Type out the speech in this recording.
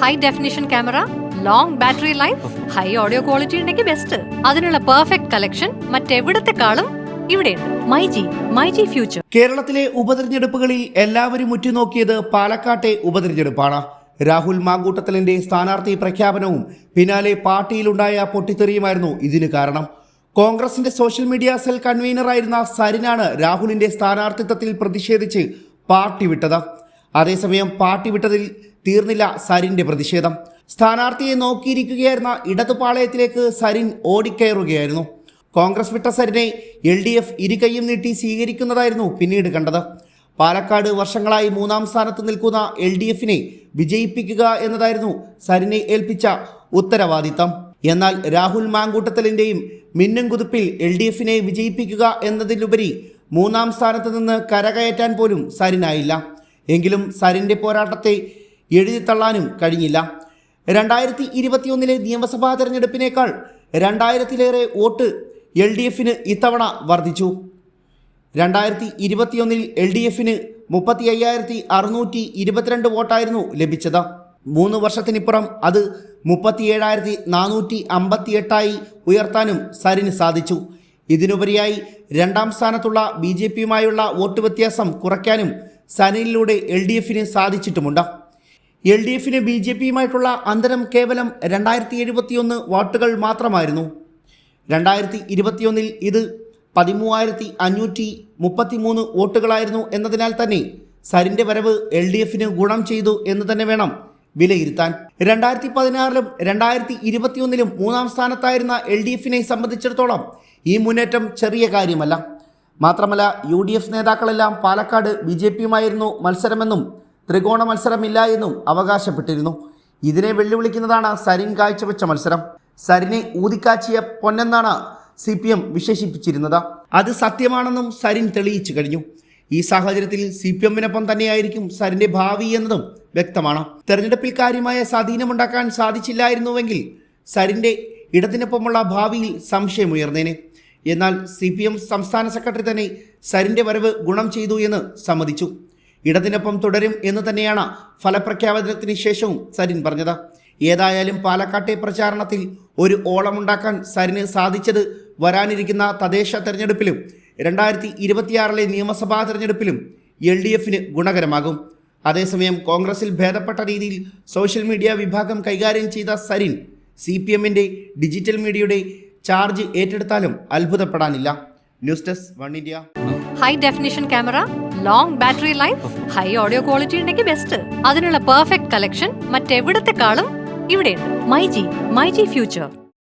High definition camera long battery life high audio quality ഉണ്ടെങ്കിൽ best അതിനുള്ള perfect collection മറ്റെവിടത്തെക്കാളും ഇവിടെയുണ്ട്. മൈജി മൈജി ഫ്യൂച്ചർ കേരളത്തിലെ ഉപതെരഞ്ഞെടുപ്പുകളിൽ എല്ലാവരും ഉറ്റുനോക്കിയത് പാലക്കാട്ടെ ഉപതെരഞ്ഞെടുപ്പാണ്. രാഹുൽ മാങ്കൂട്ടത്തലിന്റെ സ്ഥാനാർത്ഥി പ്രഖ്യാപനവും പിന്നാലെ പാർട്ടിയിലുണ്ടായ പൊട്ടിത്തെറിയുമായിരുന്നു ഇതിന് കാരണം. കോൺഗ്രസിന്റെ സോഷ്യൽ മീഡിയ സെൽ കൺവീനറായിരുന്ന സരിനാണ് രാഹുലിന്റെ സ്ഥാനാർത്ഥിത്വത്തിൽ പ്രതിഷേധിച്ച് പാർട്ടി വിട്ടത്. അതേസമയം പാർട്ടി വിട്ടതിൽ തീർന്നില്ല സരിന്റെ പ്രതിഷേധം. സ്ഥാനാർത്ഥിയെ നോക്കിയിരിക്കുകയായിരുന്ന ഇടതുപാളയത്തിലേക്ക് സരിൻ ഓടിക്കയറുകയായിരുന്നു. കോൺഗ്രസ് വിട്ട സരിനെ എൽ ഡി എഫ് ഇരുകൈയും നീട്ടി സ്വീകരിക്കുന്നതായിരുന്നു പിന്നീട് കണ്ടത്. പാലക്കാട് വർഷങ്ങളായി മൂന്നാം സ്ഥാനത്ത് നിൽക്കുന്ന എൽ ഡി എഫിനെ വിജയിപ്പിക്കുക എന്നതായിരുന്നു സരിനെ ഏൽപ്പിച്ച ഉത്തരവാദിത്തം. എന്നാൽ രാഹുൽ മാങ്കൂട്ടത്തലിന്റെയും മിന്നും കുതിപ്പിൽ എൽ ഡി എഫിനെ വിജയിപ്പിക്കുക എന്നതിലുപരി മൂന്നാം സ്ഥാനത്ത് നിന്ന് കരകയറ്റാൻ പോലും സരിനായില്ല. എങ്കിലും സരിന്റെ പോരാട്ടത്തെ എഴുതിത്തള്ളാനും കഴിഞ്ഞില്ല. രണ്ടായിരത്തി ഇരുപത്തിയൊന്നിലെ നിയമസഭാ തെരഞ്ഞെടുപ്പിനേക്കാൾ രണ്ടായിരത്തിലേറെ വോട്ട് എൽ ഡി എഫിന് ഇത്തവണ വർദ്ധിച്ചു. രണ്ടായിരത്തി ഇരുപത്തിയൊന്നിൽ എൽ ഡി എഫിന് മുപ്പത്തി അയ്യായിരത്തി അറുന്നൂറ്റി ഇരുപത്തിരണ്ട് വോട്ടായിരുന്നു ലഭിച്ചത്. മൂന്ന് വർഷത്തിനിപ്പുറം അത് മുപ്പത്തിയേഴായിരത്തി നാനൂറ്റി അമ്പത്തി എട്ടായി ഉയർത്താനും സരിന് സാധിച്ചു. ഇതിനുപരിയായി രണ്ടാം സ്ഥാനത്തുള്ള ബി ജെ പിയുമായുള്ള വോട്ട് വ്യത്യാസം കുറയ്ക്കാനും സനിലിലൂടെ എൽ ഡി എഫിന് സാധിച്ചിട്ടുമുണ്ട്. എൽ ഡി എഫിന് ബി ജെ പിയുമായിട്ടുള്ള അന്തരം കേവലം രണ്ടായിരത്തി എഴുപത്തിയൊന്ന് വോട്ടുകൾ മാത്രമായിരുന്നു. രണ്ടായിരത്തി ഇരുപത്തിയൊന്നിൽ ഇത് പതിമൂവായിരത്തി അഞ്ഞൂറ്റി മുപ്പത്തി മൂന്ന് വോട്ടുകളായിരുന്നു എന്നതിനാൽ തന്നെ സരിന്റെ വരവ് എൽ ഡി എഫിന് ഗുണം ചെയ്തു എന്ന് തന്നെ വേണം വിലയിരുത്താൻ. രണ്ടായിരത്തി പതിനാറിലും രണ്ടായിരത്തി ഇരുപത്തിയൊന്നിലും മൂന്നാം സ്ഥാനത്തായിരുന്ന എൽ ഡി എഫിനെ സംബന്ധിച്ചിടത്തോളം ഈ മുന്നേറ്റം ചെറിയ കാര്യമല്ല. മാത്രമല്ല യു ഡി എഫ് നേതാക്കളെല്ലാം പാലക്കാട് ബി ജെ പിയുമായിരുന്നു മത്സരമെന്നും ത്രികോണ മത്സരമില്ല എന്നും അവകാശപ്പെട്ടിരുന്നു. ഇതിനെ വെല്ലുവിളിക്കുന്നതാണ് സരിൻ കാഴ്ചവെച്ച മത്സരം. സരിനെ ഊതിക്കാച്ചിയ പൊന്നെന്നാണ് സി പി എം വിശേഷിപ്പിച്ചിരുന്നത്. അത് സത്യമാണെന്നും സരിൻ തെളിയിച്ചു കഴിഞ്ഞു. ഈ സാഹചര്യത്തിൽ സി പി എമ്മിനൊപ്പം തന്നെയായിരിക്കും സരിന്റെ ഭാവി എന്നതും വ്യക്തമാണ്. തെരഞ്ഞെടുപ്പിൽ കാര്യമായ സ്വാധീനമുണ്ടാക്കാൻ സാധിച്ചില്ലായിരുന്നുവെങ്കിൽ സരിന്റെ ഇടത്തിനൊപ്പമുള്ള ഭാവിയിൽ സംശയമുയർന്നേനെ. എന്നാൽ സി പി എം സംസ്ഥാന സെക്രട്ടറി തന്നെ സരിന്റെ വരവ് ഗുണം ചെയ്തു എന്ന് സമ്മതിച്ചു. ഇടതിനൊപ്പം തുടരും എന്ന് തന്നെയാണ് ഫലപ്രഖ്യാപനത്തിന് ശേഷവും സരിൻ പറഞ്ഞത്. ഏതായാലും പാലക്കാട്ടെ പ്രചാരണത്തിൽ ഒരു ഓളമുണ്ടാക്കാൻ സരിന് സാധിച്ചത് വരാനിരിക്കുന്ന തദ്ദേശ തെരഞ്ഞെടുപ്പിലും രണ്ടായിരത്തി ഇരുപത്തിയാറിലെ നിയമസഭാ തെരഞ്ഞെടുപ്പിലും എൽ ഡി എഫിന് ഗുണകരമാകും. അതേസമയം കോൺഗ്രസിൽ ഭേദപ്പെട്ട രീതിയിൽ സോഷ്യൽ മീഡിയ വിഭാഗം കൈകാര്യം ചെയ്ത സരിൻ സി പി എമ്മിന്റെ ഡിജിറ്റൽ മീഡിയയുടെ ചാർജ് ഏറ്റെടുത്താലും അത്ഭുതപ്പെടാനില്ല. News desk one India. High definition camera long battery life high audio quality ഉണ്ടെങ്കിൽ ബെസ്റ്റ് അതിനുള്ള പെർഫെക്റ്റ് കളക്ഷൻ മറ്റെവിടത്തെക്കാളും ഇവിടെയുണ്ട്. My G future